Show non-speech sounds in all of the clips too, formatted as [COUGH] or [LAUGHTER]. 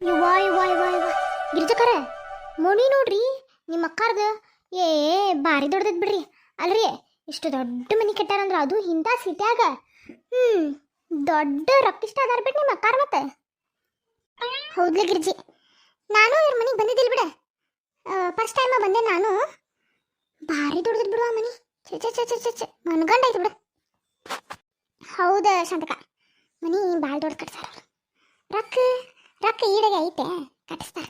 ಯುವಾ ಯುವಾ ಯುವಾ ಯುವಾ ಗಿರ್ಜಕರ ಮಣಿ ನೋಡ್ರಿ, ನಿಮ್ಮ ಅಕ್ಕಾರ್ದ. ಏ, ಭಾರಿ ದೊಡ್ಡದ್ ಬಿಡ್ರಿ. ಅಲ್ರಿ, ಇಷ್ಟು ದೊಡ್ಡ ಮನಿ ಕಟ್ಟಾರಂದ್ರ ಅದು ಇಂಥ ಸಿಟಿಯಾಗ. ಹ್ಮ್, ದೊಡ್ಡ ರೊಕ್ಕಿಷ್ಟ ಅದಾರ ಬಿಟ್ಟು ನಿಮ್ಮ ಅಕ್ಕಾರ ಮತ್ತೆ. ಹೌದ್ಲಿ ಗಿರ್ಜಿ, ನಾನು ಇವ್ರ ಮನೆಗೆ ಬಂದಿದ್ದಿಲ್ಲ ಬಿಡ. ಫಸ್ಟ್ ಟೈಮ ಬಂದೆ ನಾನು. ಭಾರಿ ದೊಡ್ಡದ್ ಬಿಡುವ ಮನಿ. ಚೆ ಚೆ ಚೆ ಚೆ ಚೆ ಮನ್ಗಂಡಾಯ್ತು ಬಿಡು. ಹೌದ ಶಾಂತಕ, ಮನಿ ಭಾಳ ದೊಡ್ಡ ಕಟ್ಸಾರ. ರೊಕ್ಕ ರೊಕ್ಕ ಈಡಗೆ ಐತೆ ಕಟ್ಟಿಸ್ತಾರ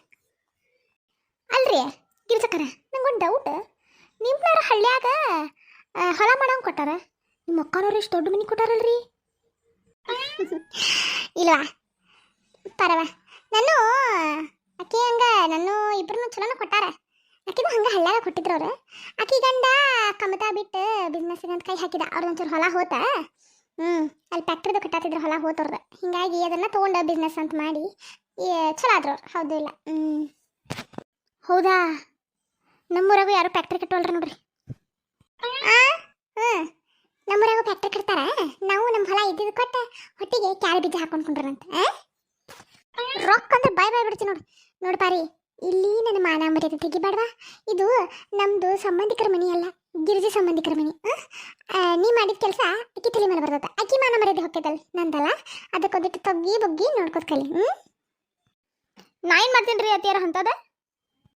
ಅಲ್ರಿ ಗಿರ್ಜಕರ ನಂಗೊಂದು ಡೌಟ್ ನಿಮ್ನಾರ ಹಳ್ಳ್ಯಾಗ ಹೊಲ ಮಾಡಂಗೆ ಕೊಟ್ಟಾರ? ನಿಮ್ಮ ಅಕ್ಕನವ್ರು ಎಷ್ಟು ದೊಡ್ಡ ಮನೆ ಕೊಟ್ಟಾರಲ್ರಿ? ಇಲ್ವಾ? ಪರವ. ನಾನು ಅಕ್ಕಿ ಹಂಗ ನಾನು ಇಬ್ರು ಚಲೋನ ಕೊಟ್ಟಾರ. ಆಕಿಗೂ ಹಂಗೆ ಹಳ್ಳ್ಯಾಗ ಕೊಟ್ಟಿದ್ರು ಅವ್ರು. ಆಕಿ ಗಂಡ ಕಮತಾ ಬಿಟ್ಟು ಬಿಸ್ನೆಸ್ಗೆ ಅಂತ ಕೈ ಹಾಕಿದ. ಅವ್ರದೊಂಚೂರು ಹೊಲ ಹೋತ. ಹ್ಞೂ ಅಲ್ಲಿ ಫ್ಯಾಕ್ಟ್ರಿದು ಕಟ್ಟಾತಿದ್ರು, ಹೊಲ ಹೋತವ್ರದ್ದು ಹಿಂಗಾಗಿ ಅದನ್ನು ತೊಗೊಂಡು ಬಿಸ್ನೆಸ್ ಅಂತ ಮಾಡಿ ಚಲೋ ಆದ್ರು ಹೌದು ಇಲ್ಲ. ಹೌದಾ? ನಮ್ಮೂರಾಗೂ ಯಾರು ಫ್ಯಾಕ್ಟ್ರಿ ಕಟ್ಟೋಲ್ರಿ ನೋಡ್ರಿ. ಹ್ಞೂ ನಮ್ಮೂರಾಗೂ ಫ್ಯಾಕ್ಟ್ರಿ ಕಟ್ತಾರ? ನಾವು ನಮ್ಮ ಹೊಲ ಇದ್ದಿದ್ದು ಕೊಟ್ಟ ಹೊಟ್ಟಿಗೆ ಕ್ಯಾರಿ ಬೀಜ ಹಾಕೊಂಡ್ಕೊಂಡ್ರಂತ ರೊಕ್ಕ ಅಂದ್ರೆ ಬಾಯ್ ಬಾಯ್ ಬಿಡ್ತೀನಿ ನೋಡಿ ನೋಡಿ ಪಾರಿ, ಇಲ್ಲಿ ನನ್ನ ಮಾನ ಮರ್ಯಾದೆ ತೆಗಿಬೇಡವಾ? ಇದು ನಮ್ಮದು ಸಂಬಂಧಿಕರ ಮನೆ ಅಲ್ಲ, ಗಿರಿಜಿ ಸಂಬಂಧಿಕರ ಮನೆ ನೀ ಮಾಡಿದ ಕೆಲಸ ಅಕ್ಕಿ ತಲೆ ಮೇಲೆ ಬರ್ತದ ಅಕ್ಕಿ ಮಾನ ಮರ್ಯಾದೆ ಹೊಕ್ಕೈತಲ್ಲ ನಂದಲ್ಲ? ಅದಕ್ಕೊಂದಿಟ್ಟು ತಗ್ಗಿ ಬಗ್ಗಿ ನೋಡ್ಕೋತ ಕಲಿ ಹ್ಞೂ ನಾ ಏನು ಮಾಡ್ತೀನಿ ರೀ ಅತ್ತಿಯಾರ ಅಂತದ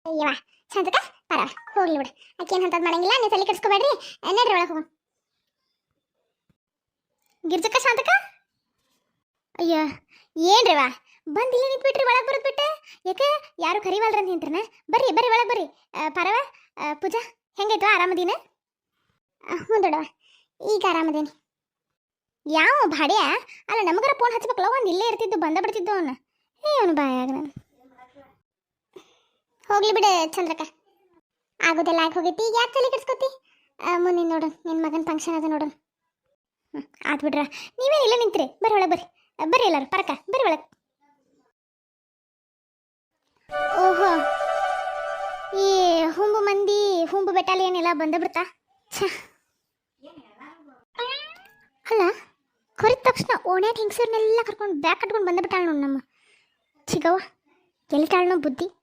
ಅಯ್ಯವ ಚಂದಕ ಪರ ಹೋಗ್ಲಿ ಬಿಡು. ಆಕೆ ಏನು ಅಂತದ್ ಮಾಡಂಗಿಲ್ಲ, ನೀವು ತಲೆ ಕೆಡಿಸ್ಕೋಬೇಡ್ರಿ. ನಡ್ರಿ ಒಳಗೆ ಹೋಗೋಣ. ಗಿರ್ಜಕ್ಕ, ಶಾಂತಕ? ಅಯ್ಯ, ಏನ್ರಿವಾ? ಬಂದು ಇಲ್ಲಿ ನಿಂತ್ಬಿಟ್ರಿ, ಒಳಗೆ ಬರೋದು ಬಿಟ್ಟೆ. ಯಾಕೆ, ಯಾರು ಕರಿವಲ್ರ ಅಂತ ನಿಂತ್ರನ? ಬರ್ರಿ ಬರ್ರಿ, ಒಳಗೆ ಬರ್ರಿ. ಪರವ ಪೂಜಾ, ಹೆಂಗೈತು ಆರಾಮದೀನ? ಹ್ಞೂ ದೊಡವ ಈಗ ಆರಾಮದೇನಿ. ಯಾವ ಭಾಡ್ಯ? ಅಲ್ಲ, ನಮಗರ ಫೋನ್ ಹಚ್ಬೇಕಲ್ಲ ಒಂದು ಇಲ್ಲೇ ಇರ್ತಿದ್ದು, ಬಂದ ಬಿಡ್ತಿದ್ದು ಅವನು. ಏ, ಅವನು ಬಾಯಾಗ ನಾನು. ಹೋಗ್ಲಿ ಬಿಡು ಚಂದ್ರಕ. ಆಗೋದೆಲ್ಲ ಆಗಿ ಹೋಗೈತಿ. ಈಗ ಯಾಕೆ ತಲೆ ಕೆಡ್ಸ್ಕೊತಿ? ಮುಂದಿನ ನೋಡು ನಿನ್ನ ಮಗನ ಫಂಕ್ಷನ್ ಅದ ನೋಡು. ಆತ್ ಬಿಡ್ರ. ನೀವೇ ಇಲ್ಲ ನಿಂತ್ರಿ. ಬರ್ರಿ ಒಳಗೆ ಬರ್ರಿ. ಬರ್ರಿ ಎಲ್ಲರೂ, ಪರಕ. ಬರ್ರಿ ಒಳಗೆ. ಓಹೋ. ಈ ಹುಂಬು ಮಂದಿ, ಹುಂಬು ಬೆಟಾಲಿಯನ್ ಎಲ್ಲ ಬಂದ ಬಿಡ್ತಾ? ಛ. ಅಲ್ಲ, ಕೊರಿದ ತಕ್ಷಣ ಓಣ್ಯಾಗ ಹೆಂಗಸರ್ನೆಲ್ಲ ಕರ್ಕೊಂಡು ಬ್ಯಾಗ್ ಕಟ್ಕೊಂಡು ಬಂದ ಬಿಟ್ಟಾಳ ನೋಡು ನಮ್ಮ ಚಿಗವ್ವ. ಎಲ್ಲಿ ತಾಳ್ನೋ ಬುದ್ಧಿ?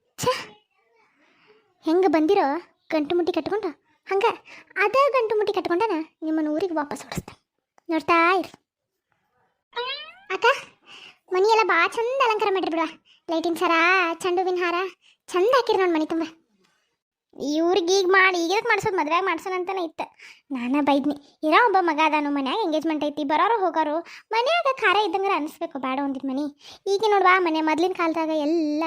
ಹೆಂಗೆ ಬಂದಿರೋ? ಗಂಟು ಮುಟ್ಟಿ ಕಟ್ಕೊಂಡು? ಹಂಗೆ ಅದೇ ಗಂಟು ಮುಟ್ಟಿ ಕಟ್ಕೊಂಡನ ನಿಮ್ಮನ್ನ ಊರಿಗೆ ವಾಪಸ್ ಹೊಡಿಸ್ತಾನೆ ನೋಡ್ತಾ ಇರಿ. ಅಕ್ಕ, ಮನೆಯೆಲ್ಲ ಭಾಳ ಚಂದ ಅಲಂಕಾರ ಮಾಡಿರಿ ಬಿಡುವ ಲೈಟಿಂಗ್ ಸರ ಚಂಡು ಹೂವಿನ ಹಾರ, ಚಂದ ಹಾಕಿರಿ ನೋಡಿ ಮನೆ ತುಂಬ. ಇವ್ರಿಗೆ ಈಗ ಮಾಡಿ, ಈಗ ಮಾಡ್ಸೋದು? ಮದುವೆಗೆ ಮಾಡ್ಸೋಣ ಅಂತಾನೆ ಇತ್ತು. ನಾನು ಬೈದ್ನಿ, ಇರೋ ಒಬ್ಬ ಮಗ ಅದಾನು, ಮನ್ಯಾಗ ಎಂಗೇಜ್ಮೆಂಟ್ ಐತಿ, ಬರೋರು ಹೋಗೋರು, ಮನ್ಯಾಗ ಖಾರ ಇದ್ದಂಗ್ರೆ ಅನಿಸ್ಬೇಕು ಬೇಡ ಒಂದಿನ ಮನೆ. ಈಗ ನೋಡುವ, ಮನೆ ಮೊದ್ಲಿನ ಕಾಲದಾಗ ಎಲ್ಲ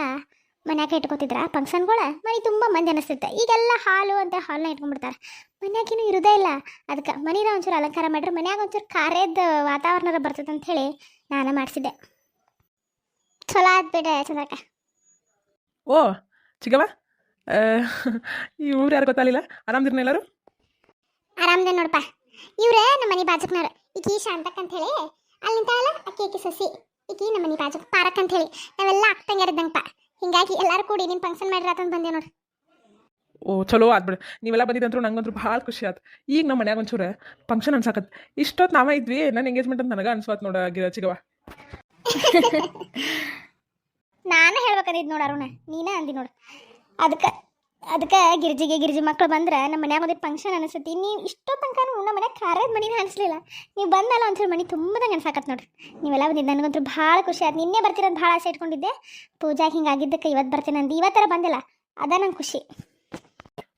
ಮನ್ಯಾಗ ಇಟ್ಕೋತಿದ್ರ ಫಂಕ್ಷನ್ಗಳ ಮನೆ ತುಂಬ ಮಂದಿ ಅನಿಸುತ್ತೆ. ಈಗೆಲ್ಲ ಹಾಲು ಅಂತ ಹಾಲ್ನ ಇಟ್ಕೊಂಡ್ಬಿಡ್ತಾರೆ. ಮನ್ಯಾಗೇನು ಇರೋದೇ ಇಲ್ಲ. ಅದಕ್ಕೆ ಮನೀರ ಒಂಚೂರು ಅಲಂಕಾರ ಮಾಡ್ರಿ. ಮನ್ಯಾಗ ಒಂಚೂರು ಕಾರ್ಯದ ವಾತಾವರಣ ಬರ್ತದೆ ಅಂತ ಹೇಳಿ ನಾನು ಮಾಡಿಸಿದ್ದೆ. ಚಲೋ ಆತ್ ಬಿಡ ಚಂದ್ರಕ್ಕ. ಓ ಆ, ಈ ಊರು ಯಾರು ಗೊತ್ತಾಗಲಿಲ್ಲ? ಆರಾಮದಿರ್ನ ಎಲ್ಲರೂ? ಆರಾಮದೆ ನೋಡಪ್ಪ. ಇವ್ರೇ ನಮ್ಮ ಮನೆ ಬಾಜಕ್ನವ್ರು. ಈಕಿ ಶಾಂತಕ್ ಅಂತ ಹೇಳಿ ಅಲ್ಲಿ ನಿಂತಾಳಲ್ಲ? ಅಕ್ಕಿ ಅಕ್ಕಿ ಸಸಿ. ಈಕಿ ನಮ್ಮ ಮನೆ ಬಾಜಕ್ ಪಾರಕ್ ಅಂತ ಹೇಳಿ ನಾವೆಲ್ಲ ಅಕ್ಕಂಗಾರಿದ್ದಂಗಪ್ಪ ಹಿಂಗಾಗಿ ಎಲ್ಲರೂ ಕೂಡಿ ನಿಮ್ಮ ಫಂಕ್ಷನ್ ಮಾಡಿರತ್ತಂತ ಬಂದೆ ನೋಡ್ರಿ. ಓ ಚಲೋ ಆತ್ ಬಿಡು. ನೀವೆಲ್ಲ ಬಂದಿದ್ದಂತ್ರು ನಂಗಂತೂ ಭಾಳ ಖುಷಿ ಆಯ್ತು ಈಗ ನಮ್ಮ ಮನ್ಯಾಗ ಒಂಚೂರು ಫಂಕ್ಷನ್ ಅನ್ಸಾಕತ್ ಇಷ್ಟೊತ್ತು ನಾವೇ ಇದ್ವಿ ನನ್ನ ಎಂಗೇಜ್ಮೆಂಟ್ ಅಂತ ನನಗೆ ಅನ್ಸ್ವಾತ್ ನೋಡ ಗಿರ ಚಿಗವ. [LAUGHS] ನಾನು ಹೇಳ್ಬೇಕಂದಿದ್ದು ನೋಡ ಅರುಣ ನೀನೇ ಅಂದಿ ನೋಡು. ಅದಕ್ಕೆ ಅದಕ್ಕೆ ಗಿರಿಜಿಗೆ ಗಿರ್ಜಿ ಮಕ್ಕಳು ಬಂದ್ರೆ ನಮ್ಮ ಮನ್ಯಾಗ ಒಂದು ಫಂಕ್ಷನ್ ಅನಿಸ್ತೈತಿ. ನೀವು ಇಷ್ಟೋ ತನಕ ನಮ್ಮ ಮನ್ಯಾಗ ಖಾರದ ಮಣಿನ ಅನಿಸ್ಲಿಲ್ಲ. ನೀವು ಬಂದಲ್ಲ ಒಂದ್ಸಲ ಮನೆ ತುಂಬದಂಗೆ ಅನ್ಸಾಕತ್ ನೋಡ್ರಿ. ನೀವೆಲ್ಲ ಬಂದಿದ್ದು ನನಗಂತೂ ಭಾಳ ಖುಷಿ ಆಯ್ತು. ನಿನ್ನೆ ಬರ್ತಿರೋದು ಭಾಳ ಆಸೆ ಇಟ್ಕೊಂಡಿದ್ದೆ. ಪೂಜಾಗೆ ಹಿಂಗಾಗಿದ್ದಕ್ಕೆ ಇವತ್ತು ಬರ್ತೀನಿ ಅಂದು ಇವತ್ತರ ಬಂದಿಲ್ಲ. ಅದ ನಂಗೆ ಖುಷಿ.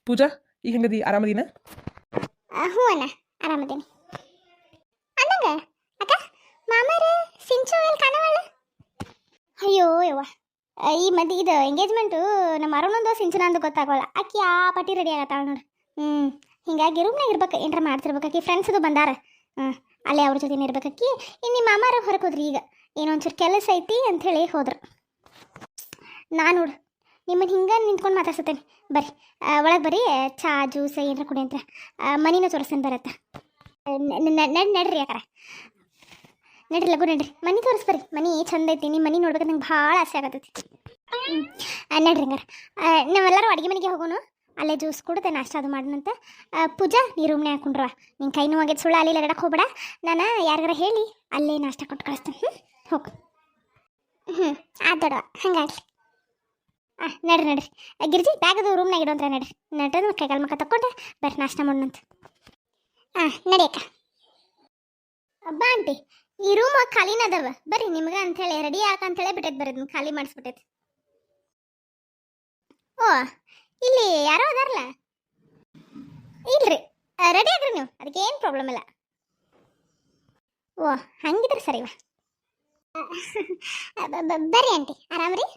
ಪೂಜಾ ಈಗ ಹೆಂಗದಿ? ಆರಾಮದಿನ? ಹ್ಞೂ ಅಣ್ಣ ಆರಾಮದೀನಿ. ಅಂದಂಗ ಅಕ್ಕ ಮಾಮಾರ ಸಿಂಚು ಎಲ್ಲಿ ಕಾಣವಲ್ಲ ಅಯ್ಯೋ ಯವ್ವ. ಈ ಮದಿ ಇದು ಎಂಗೇಜ್ಮೆಂಟು ನಮ್ಮ ಅರುಣಂದು ಸಿಂಚನಂದು ಗೊತ್ತಾಗೋಲ್ಲ. ಆಕಿ ಆ ಪಟ್ಟಿ ರೆಡಿ ಆಗತ್ತಾಳ ನೋಡು. ಹ್ಞೂ ಹಿಂಗಾಗಿ ರೂಮ್ನಾಗ ಇರ್ಬೇಕು ಏನ್ರ ಮಾಡ್ತಿರ್ಬೇಕು ಆಕಿ. ಫ್ರೆಂಡ್ಸ್ದು ಬಂದಾರ. ಹ್ಞೂ ಅಲ್ಲೇ ಅವ್ರ ಜೊತೆ ಇರ್ಬೇಕಾಕಿ ಇನ್ನು ನಿಮ್ಮ ಮಾಮಾರ ಹೊರಗೆ ಹೋದ್ರಿ ಈಗ. ಏನೋ ಒಂಚೂರು ಕೆಲಸ ಐತಿ ಅಂಥೇಳಿ ಹೋದ್ರು. ನಾನು ನೋಡು ನಿಮ್ಮನ್ನು ಹಿಂಗೆ ನಿಂತ್ಕೊಂಡು ಮಾತಾಡ್ಸತ್ತೇನೆ. ಬರ್ರಿ ಒಳಗೆ ಬರ್ರಿ. ಚಾ, ಜ್ಯೂಸ್ ಏನಾರ ಕುಡಿ ಅಂತ ಮನಿನ ತೋರಿಸ್ತೇನೆ ಬರತ್ತ. ನಡ್, ನಡ್ರಿ ಯಾಕಾರ ನಡ್ರಿ ಲಗು ನಡ್ರಿ. ಮನೆ ತೋರಿಸ್ ಮನೆ ಚಂದ ಐತಿ ನಿಮ್ಮ ಮನೆ ನೋಡ್ಬೇಕು ನಂಗೆ ಭಾಳ ಆಸೆ ಆಗತ್ತೈತಿ. ನಡ್ರಿ ಹಂಗಾರ. ನಾವೆಲ್ಲರೂ ಅಡುಗೆ ಮನೆಗೆ ಹೋಗೋನು. ಅಲ್ಲೇ ಜ್ಯೂಸ್ ಕುಡ್ದೆ ನಾಷ್ಟ ಅದು ಮಾಡೋಣಂತ ಆ, ಪೂಜಾ ನೀ ರೂಮ್ನೇ ಹಾಕೊಂಡ್ರವ ನಿನ್ನ ಕೈ ನೋವಾಗೆ ಸುಳ್ಳು ಅಲ್ಲಿ ಎರಡಕ್ಕೆ ಹೋಗ್ಬೇಡ. ನಾನು ಯಾರಿಗಾರ ಹೇಳಿ ಅಲ್ಲೇ ನಾಷ್ಟ ಕೊಟ್ಟು ಕಳಿಸ್ತೇನೆ. ಹ್ಞೂ ಹೋಗು. ಹ್ಞೂ ಆತ್ ಹಂಗಾಗಲಿ. ಹಾಂ ನಡ್ರಿ ನಡ್ರಿ. ಗಿರ್ಜಿ ಬ್ಯಾಗದು ರೂಮ್ನಾಗ ಇಡೋಂತ್ರ ನಡ್ರಿ. ನಡ್ರಿ ಕೈಗಾಲ ಮಕ್ಕ ತಕ್ಕೊಂಡು ಬರ್ರಿ ನಾಷ್ಟ ಮಾಡೋಣಂತ ಹಾಂ ನಡಿಯಕ್ಕ ಬಾ ಆಂಟಿ. ಈ ರೂಮ್ ಖಾಲಿನ ಅದಾವ ಬರ್ರಿ, ನಿಮ್ಗೆ ಅಂಥೇಳಿ ರೆಡಿ ಹೇಳಿ ಬಿಟ್ಟೈತೆ ಇದನ್ನ ಖಾಲಿ ಮಾಡಿಸ್ಬಿಟ್ಟೈತೆ. ಓ, ಇಲ್ಲಿ ಯಾರೋ ಅದಾರಲ್ಲ ಇಲ್ರಿ ರೆಡಿ ಆಗ್ರಿ ನೀವು, ಅದಕ್ಕೆ ಏನು ಪ್ರಾಬ್ಲಮ್ ಇಲ್ಲ. ಓ, ಹಂಗಿದ್ರೆ ಸರಿವಾ ಬರ್ರಿ ಆಂಟಿ, ಆರಾಮ್ರಿ?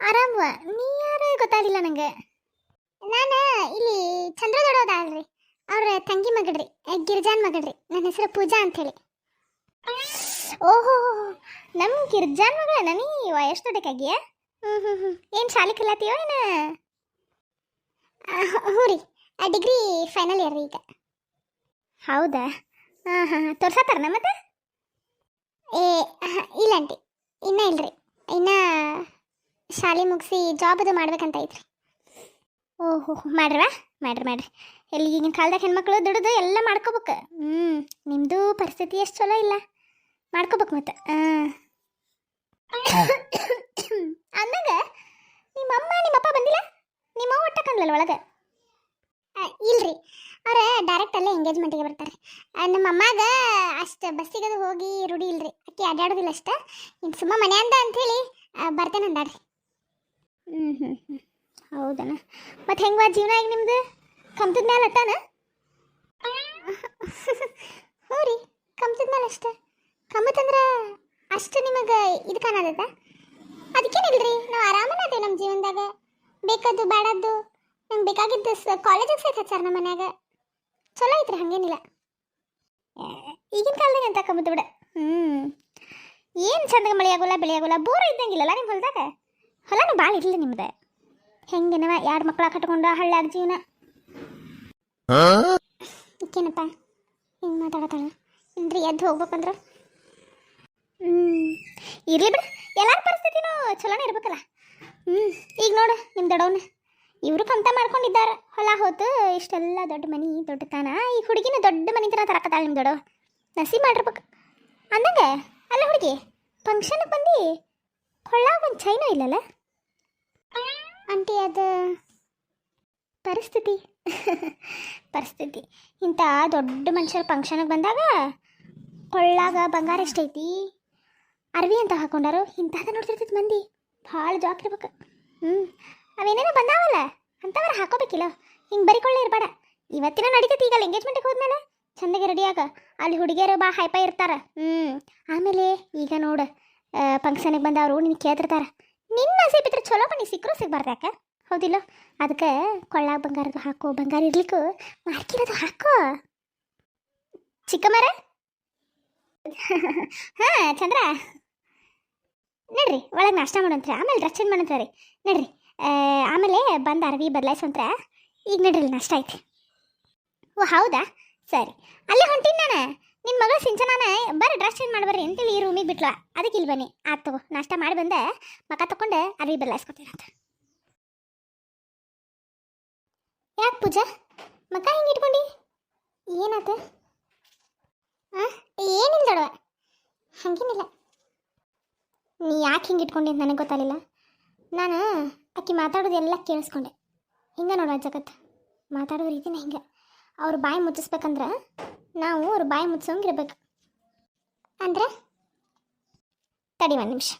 ಆರಾಮವ, ನೀ ಯಾರು ಗೊತ್ತಾಗಲಿಲ್ಲ ನಂಗೆ. ನಾನು ಇಲ್ಲಿ ಚಂದ್ರದೊಡೋದಲ್ರಿ ಅವ್ರ ತಂಗಿ ಮಗಳ್ರಿ ಗಿರಿಜಾನ್ ಮಗಳ್ರಿ, ನನ್ನ ಹೆಸರು ಪೂಜಾ ಅಂಥೇಳಿ ಓಹೋ ನಮ್ಮ ಗಿರ್ಜಾನ್ ಮಗಳ ನೀ ಎಷ್ಟು ದೊಡ್ಡಕ್ಕಾಗಿಯ ಹ್ಞೂ ಹ್ಞೂ ಹ್ಞೂ ಏನು ಶಾಲೆ ಕಲಾತೀಯೋ ಏನು? ಹ್ಞೂ ರೀ ಡಿಗ್ರಿ ಫೈನಲ್ ಇಯರ್ ಈಗ. ಹೌದಾ? ಹಾಂ ಹಾಂ ತೋರ್ಸತ್ತಾರನ ಮತ್ತೆ? ಏ ಇಲ್ಲ ಆಂಟಿ, ಇನ್ನೂ ಇಲ್ರಿ, ಇನ್ನ ಶಾಲೆ ಮುಗಿಸಿ ಜಾಬ್ ಅದು ಮಾಡ್ಬೇಕಂತ ಐತ್ರಿ. ಓಹೋ ಮಾಡ್ರವಾ ಮಾಡ್ರಿ ಮಾಡ್ರಿ ಎಲ್ಲಿ ಈಗಿನ ಕಾಲದಾಗ ಹೆಣ್ಮಕ್ಳು ದುಡಿದು ಎಲ್ಲ ಮಾಡ್ಕೋಬೇಕು. ಹ್ಞೂ ನಿಮ್ಮದು ಪರಿಸ್ಥಿತಿ ಎಷ್ಟು ಚಲೋ ಇಲ್ಲ. ಮಾಡ್ಕೋಬೇಕು ಮತ್ತೆ. [COUGHS] ಅಂದಾಗ ನಿಮ್ಮಮ್ಮ ನಿಮ್ಮಪ್ಪ ಬಂದಿಲ್ಲ? ನಿಮ್ಮವ್ವ ಒಟ್ಟಕ್ಕಂದ್ಲಲ್ಲ ಒಳಗೆ? ಇಲ್ರಿ. ಅವ್ರ ಡೈರೆಕ್ಟ್ ಅಲ್ಲೇ ಎಂಗೇಜ್ಮೆಂಟಿಗೆ ಬರ್ತಾರೆ. ನಮ್ಮ ಅಮ್ಮಾಗ ಅಷ್ಟು ಬಸ್ಸಿಗೆ ಅದು ಹೋಗಿ ರೂಢಿ ಇಲ್ರಿ. ಅಕ್ಕಿ ಅಡ್ಡಾಡೋದಿಲ್ಲ ಅಷ್ಟ. ಇನ್ನು ಸುಮ್ಮ ಅಂದ ಅಂಥೇಳಿ ಬರ್ತೇನೆ ಅಂದಾಡ್ರಿ ಹ್ಞೂ ಹ್ಞೂ ಹ್ಞೂ ಹೌದನ? ಮತ್ತೆ ಹೆಂಗ ಜೀವನ ಈಗ ನಿಮ್ದು? ಕಮ್ತದ ಮೇಲೆ ಅಟ್ಟಾನ? [LAUGHS] ಹ್ಞೂ ರೀ ಕಮ್ತದ ಮೇಲೆ ಅಷ್ಟ. ಕಮ್ಮತ್ತಂದ್ರೆ ಅಷ್ಟು ನಿಮಗೆ ಇದು ಕಾಣದ ಅದಕ್ಕೇನಿಲ್ರಿ ನಾವು ಆರಾಮನೆ ಅದೇವಿ ನಮ್ಮ ಜೀವನದಾಗ. ಬೇಕದ್ದು ಬೇಡದ್ದು ನಂಗೆ ಬೇಕಾಗಿದ್ದು ಕಾಲೇಜಿಗೆ ಸೇರ್ತ ಸರ್ ನಮ್ಮ ಮನ್ಯಾಗ. ಚಲೋ ಐತ್ರಿ ಹಂಗೇನಿಲ್ಲ. ಈಗಿನ ಕಾಲದಾಗ ಅಂತ ಕಮ್ಮತ್ತು ಬಿಡ. ಹ್ಞೂ ಏನು ಚಂದಾಗ ಮಳೆ ಆಗೋಲ್ಲ ಬೆಳೆ ಆಗೋಲ್ಲ ಬೋರ ಇದ್ದಂಗಿಲ್ಲಲ್ಲ ನಿಮ್ಮ ಹೊಲದಾಗ? ಹೊಲನೂ ಭಾಳ ಇರಲಿಲ್ಲ ನಿಮ್ದು? ಹೆಂಗೇನವ ಎರಡು ಮಕ್ಕಳ ಕಟ್ಕೊಂಡು ಹಳ್ಳ್ಯಾಗ ಜೀವನ? ಈಕೇನಪ್ಪ ಹಿಂಗೆ ಮಾತಾಡತ್ತಾಳ ಇಲ್ರಿ ಎದ್ದು ಹೋಗ್ಬೇಕಂದ್ರ? ಹ್ಞೂ ಇರ್ಲಿ ಬಿಡು. ಎಲ್ಲರ ಪರಿಸ್ಥಿತಿನೂ ಚಲೋನೇ ಇರ್ಬೇಕಲ್ಲ. ಹ್ಞೂ ಈಗ ನೋಡು ನಿಮ್ಮ ದೊಡ್ಡವನ್ನ ಇವರು ಕಂತ ಮಾಡ್ಕೊಂಡಿದ್ದಾರೆ. ಹೊಲ ಹೋತು, ಇಷ್ಟೆಲ್ಲ ದೊಡ್ಡ ಮನೆ ದೊಡ್ಡ ತಾನ ಈ ಹುಡುಗಿನ ದೊಡ್ಡ ಮನೆ ಥರ ತರಕತ್ತಾಳ ನಿಮ್ಮ ದೊಡ್ಡವ ನಸಿ ಮಾಡಿರ್ಬೇಕು. ಅಂದಂಗ, ಅಲ್ಲ ಹುಡುಗಿ ಫಂಕ್ಷನ್ಗೆ ಬಂದು ಕೊಳ್ಳಾಗ ಒಂದು ಚೈನೂ ಇಲ್ಲಲ್ಲ? ಆಂಟಿ, ಅದು ಪರಿಸ್ಥಿತಿ. ಪರಿಸ್ಥಿತಿ. ಇಂಥ ದೊಡ್ಡ ಮನುಷ್ಯರ ಫಂಕ್ಷನಿಗೆ ಬಂದಾಗ ಕೊಳ್ಳಾಗ ಬಂಗಾರ ಎಷ್ಟೈತಿ? ಅರ್ವಿ ಅಂತ ಹಾಕೊಂಡಾರು ಇಂಥದ್ದು ನೋಡ್ತಿರ್ತೈತಿ ಮಂದಿ. ಭಾಳ ಜಾಕ್ ಇರ್ಬೇಕು. ಹ್ಞೂ ಅವೇನೇನೋ ಬಂದಾವಲ್ಲ? ಅಂಥವ್ರ ಹಾಕೋಬೇಕಿಲ್ಲ. ಹಿಂಗೆ ಬರಿಕೊಳ್ಳೆ ಇರಬೇಡ. ಇವತ್ತಿನ ನಡೀತೈತಿ ಈಗ ಎಂಗೇಜ್ಮೆಂಟಿಗೆ ಹೋದ್ಮೇಲೆ. ಚಂದಗೆ ರೆಡಿಯಾಗ ಅಲ್ಲಿ ಹುಡುಗಿಯರು ಭಾಳ ಹೈಪ ಇರ್ತಾರೆ. ಹ್ಞೂ ಆಮೇಲೆ ಈಗ ನೋಡು ಫಂಕ್ಷನಿಗೆ ಬಂದವರು ನಿನ್ನ ಕೇಳ್ತಿರ್ತಾರೆ. ನಿನ್ನ ಇದ್ರೆ ಚಲೋ ಬನ್ನಿ ಸಿಕ್ಕರೂ ಸಿಗ್ಬಾರ್ದು ಯಾಕೆ? ಹೌದಿಲ್ಲ? ಅದಕ್ಕೆ ಕೊಳ್ಳ ಬಂಗಾರದು ಹಾಕೋ, ಬಂಗಾರ ಇರ್ಲಿಕ್ಕೂ ಮಾರ್ಕಿರೋದು ಹಾಕೋ. ಚಿಕ್ಕಮ್ಮರ? [LAUGHS] ಹಾಂ, ಚಂದ್ರ? ನಡ್ರಿ, ಒಳಗೆ ನಾಷ್ಟ ಮಾಡಂತ್ರಿ ಆಮೇಲೆ ರಚನೆ ಮಾಡಂತ್ರಿ ರೀ. ನಡ್ರಿ ಆಮೇಲೆ ಬಂದು ಅರ್ವಿ ಬದಲಾಯಿಸೋಂತ್ರ, ಈಗ ನಡ್ರಿ ನಾಷ್ಟ ಐತಿ ಓ, ಹೌದಾ? ಸರಿ. ಅಲ್ಲೇ ಹೊಂಟೀನಿ ನಾನು? ನಿನ್ನ ಮಗಳು ಸಿಂಚನಾನ ಬರ್ರಿ ಡ್ರೆಸ್ ಚೇಂಜ್ ಮಾಡಿ ಬರ್ರಿ ಅಂತೇಳಿ ಈ ರೂಮಿಗೆ ಬಿಟ್ಲ. ಅದಕ್ಕೆ ಇಲ್ಲಿ ಬನ್ನಿ. ಆತು ನಾಷ್ಟ ಮಾಡಿ ಬಂದೆ ಮಕ ತಕೊಂಡು ಅರ್ವಿ ಬದಲಾಯಿಸ್ಕೊತೀನಿ ಅಂತ. ಯಾಕೆ ಪೂಜಾ? ಮಕ ಹಿಂಗೆ ಇಟ್ಕೊಂಡು? ಏನಾತ? ಏನಿಲ್ಲ ದೊಡವ ಹಂಗೇನಿಲ್ಲ. ನೀ ಯಾಕೆ ಹಿಂಗೆ ಇಟ್ಕೊಂಡಿ ಅಂತ ನನಗೆ ಗೊತ್ತಾಗಲಿಲ್ಲ. ನಾನು ಆಕಿ ಮಾತಾಡೋದೆಲ್ಲ ಕೇಳಿಸ್ಕೊಂಡೆ. ಹಿಂಗೆ ನೋಡ ಜಗತ್ತು ಮಾತಾಡೋ ರೀತಿನ ಹಿಂಗೆ. ಅವ್ರ ಬಾಯಿ ಮುಚ್ಚಿಸ್ಬೇಕಂದ್ರೆ ನಾವು ಅವ್ರ ಬಾಯಿ ಮುಚ್ಚೋಂಗಿರ್ಬೇಕು ಅಂದರೆ? ತಡಿ ಒಂದು ನಿಮಿಷ.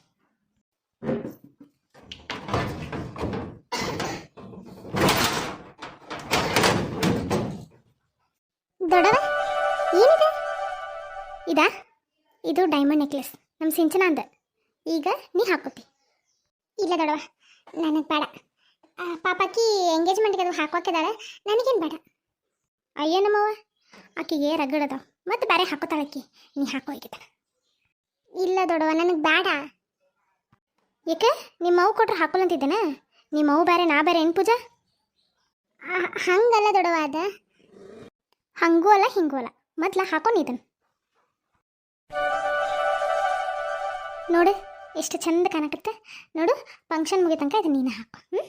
ದೊಡ್ಡವ, ಏನಿದೆ? ಇದಾ? ಇದು ಡೈಮಂಡ್ ನೆಕ್ಲೆಸ್ ನಮ್ಮ ಸಿಂಚನ ಅಂದ. ಈಗ ನೀ ಹಾಕೋತಿ. ಇಲ್ಲ ದೊಡವ ನನಗೆ ಬೇಡ. ಪಾಪಕ್ಕಿ ಪಾಪಾಕಿ ಎಂಗೇಜ್ಮೆಂಟ್ಗೆ ಅದು ಹಾಕೋಕಿದಾಳೆ ನನಗೇನು ಬೇಡ. ಅಯ್ಯ ನಮ್ಮವ್ವ, ಆಕಿಗೆ ರಗಡದ ಮತ್ತೆ ಬೇರೆ ಹಾಕೋತಾಳಕ್ಕಿ ನೀ ಹಾಕೋ ಇಲ್ಲ ದೊಡವ ನನಗೆ ಬೇಡ. ಏಕೆ? ನಿಮ್ಮ ಅವು ಕೊಟ್ರೆ ಹಾಕೋಲಂತಿದ್ದೇನ ನಿಮ್ಮ ಅವು ಬೇರೆ ನಾ ಬೇರೆ ಏನು ಪೂಜಾ? ಹಂಗಲ್ಲ ದೊಡವ ಅದ. ಹಂಗೂ ಅಲ್ಲ, ಹಿಂಗೂ ಅಲ್ಲ. ಮೊದ್ಲ ಹಾಕೊಂಡಿದ್ದನು ನೋಡು ಎಷ್ಟು ಚಂದ ಕಾಣಕತ್ತೆ. ನೋಡು ಫಂಕ್ಷನ್ ಮುಗಿತಂಕ ಇದು ನೀನು ಹಾಕು ಹ್ಞೂ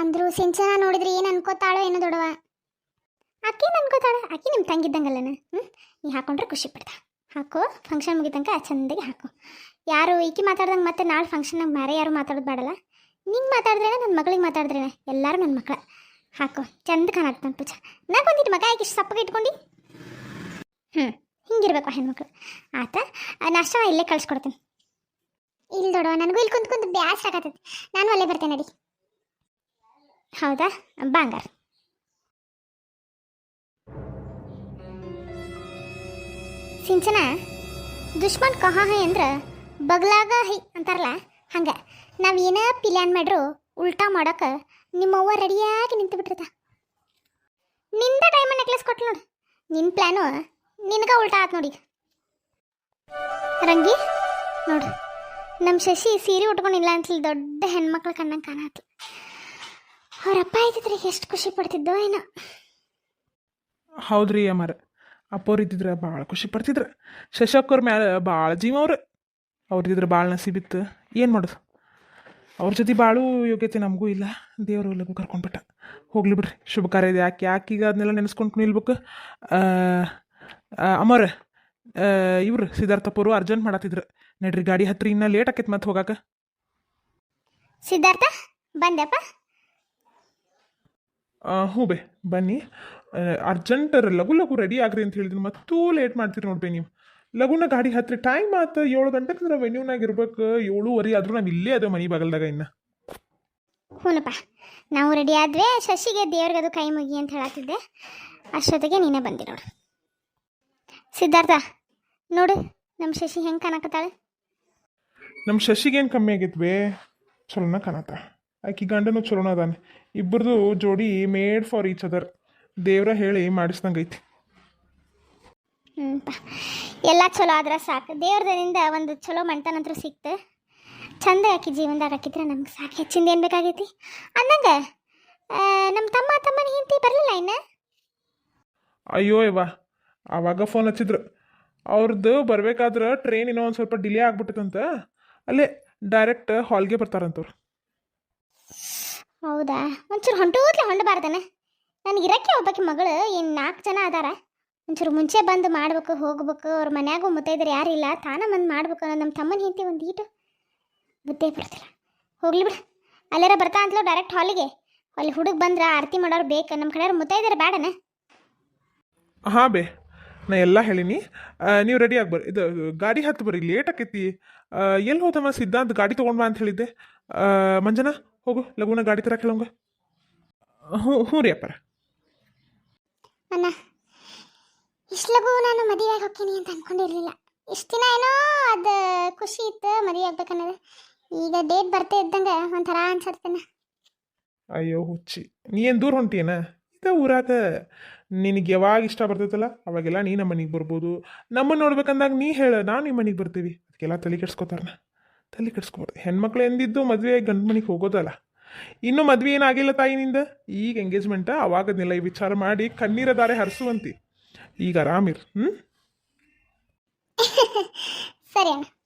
ಅಂದ್ರು, ಸಿಂಚನ ನೋಡಿದ್ರೆ ಏನು ಅನ್ಕೋತಾಳೋ ಏನೋ ದೊಡವ ಏನು ಅನ್ಕೋತಾಳ? ಅಕ್ಕಿ ನಿಮ್ಮ ತಂಗಿದ್ದಂಗಲ್ಲನ ಹ್ಞೂ ನೀ ಹಾಕೊಂಡ್ರೆ ಖುಷಿ ಪಡ್ತಾ. ಹಾಕೋ ಫಂಕ್ಷನ್ ಮುಗಿತಂಕ ಚೆಂದಾಗಿ ಹಾಕು. ಯಾರು ಈಕಿ ಮಾತಾಡ್ದಂಗೆ ಮತ್ತೆ ನಾಳೆ ಫಂಕ್ಷನ್ನಾಗ ಬೇರೆ ಯಾರು ಮಾತಾಡೋದು ಬೇಡಲ್ಲ? ನಿಂಗೆ ಮಾತಾಡಿದ್ರೇನೆ ನನ್ನ ಮಗಳಿಗೆ ಮಾತಾಡಿದ್ರೇನೆ, ಎಲ್ಲರೂ ನನ್ನ ಮಕ್ಕಳ ಹಾಕು, ಚಂದ ಕಾಣತ್ತೆ ನನ್ನ ಪೂಜಾ. ನಾ ಬಂದಿಟ್ಟು ಮಗ ಯಾಕೆ ಇಷ್ಟು ಸಪ್ಪಗೆ ಇಟ್ಕೊಂಡು? ಹ್ಞೂ ಹಿಂಗಿರ್ಬೇಕು ಹೆಣ್ಮಕ್ಳು. ಆತ ನಾಷ್ಟ ಇಲ್ಲೇ ಕಳ್ಸ್ಕೊಡ್ತೀನಿ. ಇಲ್ಲಿ ನನಗೂ ಇಲ್ಲಿ ಕುಂತ್ ಕುಂತು ಬ್ಯಾಸ್ರ ನಾನು ಅಲ್ಲೇ ಬರ್ತೇನೆ ನಡಿ. ಹೌದಾ? ಬಾಂಗಾರ. ಸಿಂಚನ ದುಶ್ಮನ್ ಕಹಾ ಅಂದ್ರ ಬಗ್ಲಾಗ ಹೈ ಅಂತಾರಲ್ಲ, ಹಂಗೆ. ನಾವು ಏನೇ ಪ್ಲ್ಯಾನ್ ಮಾಡ್ರು, ಉಲ್ಟಾ ಮಾಡೋಕೆ ನಿಮ್ಮವ್ವ ರೆಡಿಯಾಗಿ ನಿಂತು ಬಿಟ್ಟಿರ್ತ ನಿಂದ ಡೈಮಂಡ್ ನೆಕ್ಲೆಸ್ ಕೊಟ್ಲು ನೋಡು. ನಿನ್ನ ಪ್ಲ್ಯಾನು ನಿನಗ ಉಲ್ಟಾ ಆತು ನೋಡಿ ರಂಗಿ, ನೋಡು. ನಮ್ಮ ಶಶಿ ಸೀರೆ ಉಟ್ಕೊಂಡಿಲ್ಲ ಅಂತಲಿ ದೊಡ್ಡ ಹೆಣ್ಮಕ್ಳು ಕಣ್ಣಂಗೆ ಕಾಣತ್ಲು. ಅವರಪ್ಪ ಇದ್ದಿದ್ರೆ ಎಷ್ಟು ಖುಷಿ ಪಡ್ತಿದ್ದೋ ಏನೋ. ಹೌದ್ರಿ ಅಮ್ಮಾರ. ಅಪ್ಪವ್ರು ಇದ್ದಿದ್ರೆ ಭಾಳ ಖುಷಿ ಪಡ್ತಿದ್ರು. ಶಶಕ್ಕವ್ರ ಮ್ಯಾಲ ಭಾಳ ಜೀವ ಅವ್ರು. ಅವ್ರದಿದ್ರೆ ಭಾಳ ನಸಿಬಿತ್ತು ಏನು ಮಾಡೋದು? ಅವ್ರ ಜೊತೆ ಭಾಳು ಯೋಗ್ಯತೆ ನಮಗೂ ಇಲ್ಲ. ದೇವರು ಲಗು ಕರ್ಕೊಂಡ್ಬಿಟ್ಟ ಹೋಗ್ಲಿ ಬಿಡ್ರಿ. ಶುಭ ಕಾರ್ಯ ಇದೆ ಯಾಕೆ? ಯಾಕೆ ಈಗ ಅದನ್ನೆಲ್ಲ ನೆನೆಸ್ಕೊಂಡು ನಿಲ್ಬೇಕು ಅಮರ್ ಇವ್ರು ಸಿದ್ಧಾರ್ಥಪ್ಪರು ಅರ್ಜೆಂಟ್ ಮಾಡತ್ತಿದ್ರು. ನಡ್ರಿ ಗಾಡಿ ಹತ್ರಿ ಇನ್ನ ಲೇಟ್ ಆಕೈತೆ ಮತ್ತೆ ಹೋಗಾಕ. ಸಿದ್ಧಾರ್ಥ ಬಂದೆಪ್ಪ ಹ್ಞೂ ಬೇ ಬನ್ನಿ. ಅರ್ಜೆಂಟ್ ಲಘು ಲಘು ರೆಡಿ ಆಗ್ರಿ ಅಂತ ಹೇಳಿದ್ರು ಮತ್ತೂ ಲೇಟ್ ಮಾಡ್ತೀರಿ ನೋಡ್ಬೇ ನೀವು. ಲಘುನ ಗಾಡಿ ಹತ್ತಿರ ಟೈಮ್ ಆತ ಏಳು ಗಂಟೆಗೆ ಅಂದ್ರೆ ವೆನ್ಯೂನಾಗ ಇರ್ಬೇಕು ಏಳುವರೆ ಆದ್ರೂ ನಾವು ಇಲ್ಲೇ ಅದೇ ಮನೆ ಬಾಗಲ್ದಾಗ ಇನ್ನ. ಹ್ಞೂನಪ್ಪ ನಾವು ರೆಡಿ ಆದ್ರೆ ಶಶಿಗೆ ದೇವ್ರಿಗೆ ಅದು ಕೈ ಮುಗಿ ಅಂತ ಹೇಳತ್ತಿದ್ದೆ ಅಷ್ಟೊತ್ತಿಗೆ ನೀನೇ ಬಂದಿ ನೋಡು. ಸಿದ್ಧಾರ್ಥ ನೋಡು ನಮ್ಮ ಶಶಿ ಹೆಂಗೆ ಕಾಣಕತ್ತಾಳೆ? ನಮ್ಮ ಶಶಿಗೇನು ಕಮ್ಮಿ ಆಗೈತೆ ಬೇ ಚಲೋನ ಕಾಣತ್ತ. ಆಕಿ ಗಂಡನೂ ಚಲೋನ ಅದಾನೆ. ಇಬ್ಬರದು ಜೋಡಿ ಮೇಡ್ ಫಾರ್ ಈಚ್ ಅದರ್. ದೇವ್ರ ಹೇಳಿ ಮಾಡಿಸ್ದಂಗೈತಿ ಐತಿ. ಎಲ್ಲ ಚಲೋ ಆದ್ರೆ ಸಾಕು. ದೇವ್ರದಿಂದ ಒಂದು ಚಲೋ ಮಂಟನಂತ್ರ ಸಿಕ್ತು. ಚಂದ ಆಕಿ ಜೀವನದಾಗ ಹಾಕಿದ್ರೆ ನಮ್ಗೆ ಸಾಕು. ಹೆಚ್ಚಿಂದ ಏನು ಬೇಕಾಗೈತಿ? ಅಂದಂಗೆ ನಮ್ಮ ತಮ್ಮ ತಮ್ಮನ ಹಿಂತಿ ಬರಲಿಲ್ಲ ಇನ್ನ? ಅಯ್ಯೋ ಇವ ಆವಾಗ ಫೋನ್ ಹಚ್ಚಿದ್ರು. ಅವ್ರದ್ದು ಬರ್ಬೇಕಾದ್ರೆ ಟ್ರೈನ್ ಇನ್ನೂ ಒಂದು ಸ್ವಲ್ಪ ಡಿಲೇ ಆಗ್ಬಿಟ್ಟಿತ್ತಂತ. ಅಲ್ಲೇ ಡೈರೆಕ್ಟ್ ಹಾಲ್ಗೆ ಬರ್ತಾರಂತವ್ರು. ಹೌದಾ? ಒಂಚೂರು ಹೊಂಟೂತ್ಲೆ ಹೊಂಡಬಾರ್ದನ ನನಗೆ ಇರಕ್ಕೆ ಒಬ್ಬಕ್ಕೆ ಮಗಳು ಏನು ನಾಲ್ಕು ಜನ ಅದಾರ. ಒಂಚೂರು ಮುಂಚೆ ಬಂದು ಮಾಡ್ಬೇಕು ಹೋಗ್ಬೇಕು ಅವ್ರ ಮನ್ಯಾಗೂ ಮುತ್ತೈದ್ರೆ ಇಲ್ಲ ತಾನ ಬಂದು ಮಾಡ್ಬೇಕು ಅನ್ನೋ ನಮ್ಮ ತಮ್ಮನ ಹಿಂತಿ ಒಂದು ಈಟು. ಬುದ್ಧೇ ಬರ್ತಿಲ್ಲ ಹೋಗ್ಲಿ ಬಿಡು. ಅಲ್ಲಾರ ಬರ್ತಾ ಅಂತಲೋ ಡೈರೆಕ್ಟ್ ಹಾಲಿಗೆ ಅಲ್ಲಿ ಹುಡುಗ ಬಂದ್ರೆ ಆರತಿ ಮಾಡೋರು ಬೇಕು ನಮ್ಮ ಕಡೆಯವ್ರು ಮುತ್ತೈದ್ರೆ ಬೇಡನ ಹಾಂ ಬೇ. ನಾ ಎಲ್ಲ ಹೇಳಿನಿ. ನೀವು ರೆಡಿ ಆಗ್ಬರ್ರಿ ಇದು ಗಾಡಿ ಹತ್ತು ಬರ್ರಿ ಲೇಟ್ ಆಕೈತಿ. ಎಲ್ಲಿ ಹೋದಮ್ಮ ಸಿದ್ಧಾಂತ ಗಾಡಿ ತೊಗೊಂಡ್ಬಾ ಅಂತ ಹೇಳಿದ್ದೆ. ಮಂಜನಾ ಹೋಗು ಲಗುನ ಗಾಡಿ ತರ ಹೇಳೋಂಗ. ಹ್ಞೂ ಹ್ಞೂ ರೀ ಅಪ್ಪರ. ಅಣ್ಣ ಇಷ್ಟು ಲಗು ನಾನು ಮದುವೆ ಆಗಿ ಹೋಗ್ತೀನಿ ಅಂತ ಅನ್ಕೊಂಡಿರ್ಲಿಲ್ಲ. ಇಷ್ಟು ದಿನ ಏನೋ ಅದು ಖುಷಿ ಇತ್ತು ಮದುವೆ ಆಗ್ಬೇಕನ್ನೋದು ಈಗ ಡೇಟ್ ಬರ್ತಾ ಇದ್ದಂಗೆ ಒಂಥರ ಅನ್ಸರ್ತೇನೆ ಅಯ್ಯೋ ಹುಚ್ಚಿ. ನೀ ಏನು ದೂರ ಹೊಂಟೀನ ಇದ ಊರಾಗ ನಿನಗೆ ಯಾವಾಗ ಇಷ್ಟ ಬರ್ತೈತಲ್ಲ? ಅವಾಗೆಲ್ಲ ನೀ ನಮ್ಮ ಮನೆಗೆ ಬರ್ಬೋದು. ನಮ್ಮನ್ನು ನೋಡ್ಬೇಕಂದಾಗ ನೀ ಹೇಳ, ನಾನು ನಿಮ್ಮ ಮನೆಗೆ ಬರ್ತೀವಿ. ಅದಕ್ಕೆಲ್ಲ ತಲೆ ಕೆಡ್ಸ್ಕೊತಾರನ. ತಲೆ ಕೆಡ್ಸ್ಕೊಬಾರ್ದು. ಹೆಣ್ಮಕ್ಳು ಎಂದಿದ್ದು ಮದುವೆ ಗಂಡು ಮನೆಗೆ ಹೋಗೋದಲ್ಲ. ಇನ್ನೂ ಮದುವೆ ಏನಾಗಿಲ್ಲ ತಾಯಿನಿಂದ ಈಗ ಎಂಗೇಜ್ಮೆಂಟ ಅವಾಗದ್ನೆಲ್ಲ ಈ ವಿಚಾರ ಮಾಡಿ ಕಣ್ಣೀರ ದಾರೆ ಹರಿಸುವಂತಿ. ಈಗ ಆರಾಮಿರ್ ಹ್ಞೂ [LAUGHS] ಸರಿ